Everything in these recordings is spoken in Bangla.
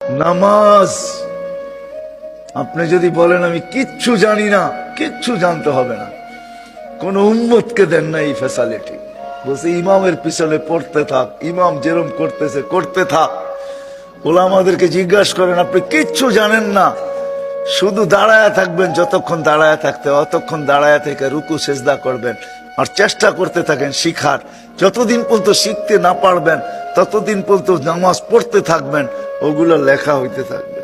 নামাজ। আপনি যদি বলেন, আমি কিচ্ছু জানি না, কিচ্ছু জানতে হবে না। কোন উম্মতকে দেন না এই ফ্যাসিলিটি বলছে, ইমামের পিছনে পড়তে থাক, ইমাম যেরম করতেছে, করতে থাক। ওলা আমাদেরকে জিজ্ঞাসা করেন, আপনি কিচ্ছু জানেন না, শুধু দাঁড়ায় থাকবেন, যতক্ষণ দাঁড়ায় থাকতে, অতক্ষণ দাঁড়ায় থেকে রুকু, সেজদা করবেন। আর চেষ্টা করতে থাকেন, শিখার। যতদিন পর্যন্ত শিখতে না পারবেন ততদিন পর্যন্ত নামাজ পড়তে থাকবেন ওগুলো লেখা হইতে থাকবে।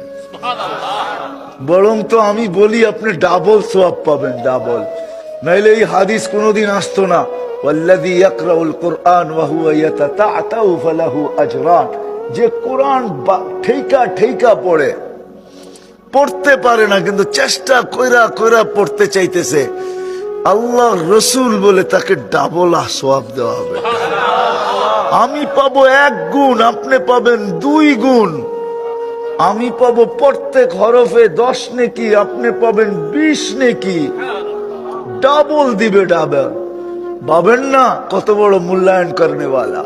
বরং তো আমি বলি আপনি ডাবল সোয়াব পাবেন ডাবল নাইলে এই হাদিস কোনোদিন আসতো না। ইয়াকরাউল কুরআন ওয়া হুয়া ইয়াতাতাআতাউ ফালাহু আজরান। যে কোরআন ঠেকা ঠেকা পড়ে পড়তে পারে না কিন্তু চেষ্টা কইরা কইরা পড়তে চাইতেছে। আল্লাহ রসুল বলে তাকে ডাবল সোয়াব দেওয়া হবে। আমি পাবো এক গুণ, আপনি পাবেন দুই গুণ। আমি পাবো প্রত্যেক হরফে দশ নেকি, আপনি পাবেন বিশ নেকি। ডাবল দিবে ডাবল। পাবেন না? কত বড় মূল্যায়ন করেনেওয়ালা।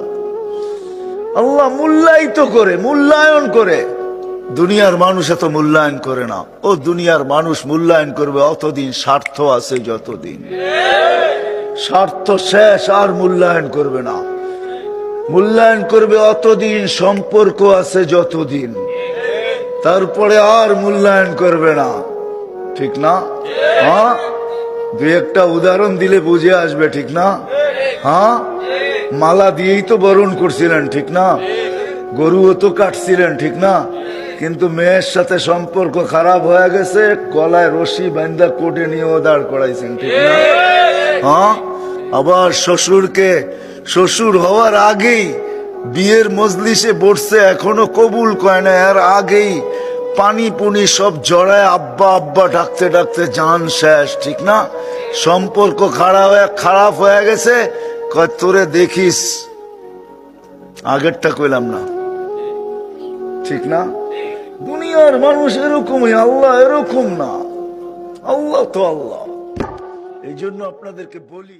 আল্লাহ মূল্যায়িত করে, মূল্যায়ন করে। দুনিয়ার মানুষ এত মূল্যায়ন করে না। ও দুনিয়ার মানুষ মূল্যায়ন করবে অতদিন, স্বার্থ আছে যতদিন। স্বার্থ শেষ, আর মূল্যায়ন করবে না। মূল্যায়ন করবে অতদিন, সম্পর্ক আছে যতদিন। তারপরে আর মূল্যায়ন করবে না। ঠিক না? হ্যাঁ? দুই একটা উদাহরণ দিলে বুঝে আসবে, ঠিক না? হ্যাঁ? মালা দিয়েই তো বরণ করছিলেন, ঠিক না? গরুও তো কাটছিলেন, ঠিক না? কিন্তু মেয়ের সাথে সম্পর্ক খারাপ হয়ে গেছে, গলায় রশি বান্দা কোটে নিয়ে দাঁড় করাইছেন, ঠিক না? হ্যাঁ? আবার শ্বশুরকে শ্বশুর হওয়ার আগেই বিয়ের মজলিসে বসছে, এখনও কবুল কয় না। এর আগেই পানি পুনি সব জড়ায় আব্বা আব্বা ডাকতে ডাকতে যান শেষ, ঠিক না? সম্পর্ক খারাপ হয়ে খারাপ হয়ে গেছে। কয়, তোরে দেখিস। আগেরটা কইলাম না। ঠিক না? দুনিয়ার মানুষ এরকমই, আল্লাহ এরকম না। আল্লাহ তো আল্লাহ। এই জন্য আপনাদেরকে বলি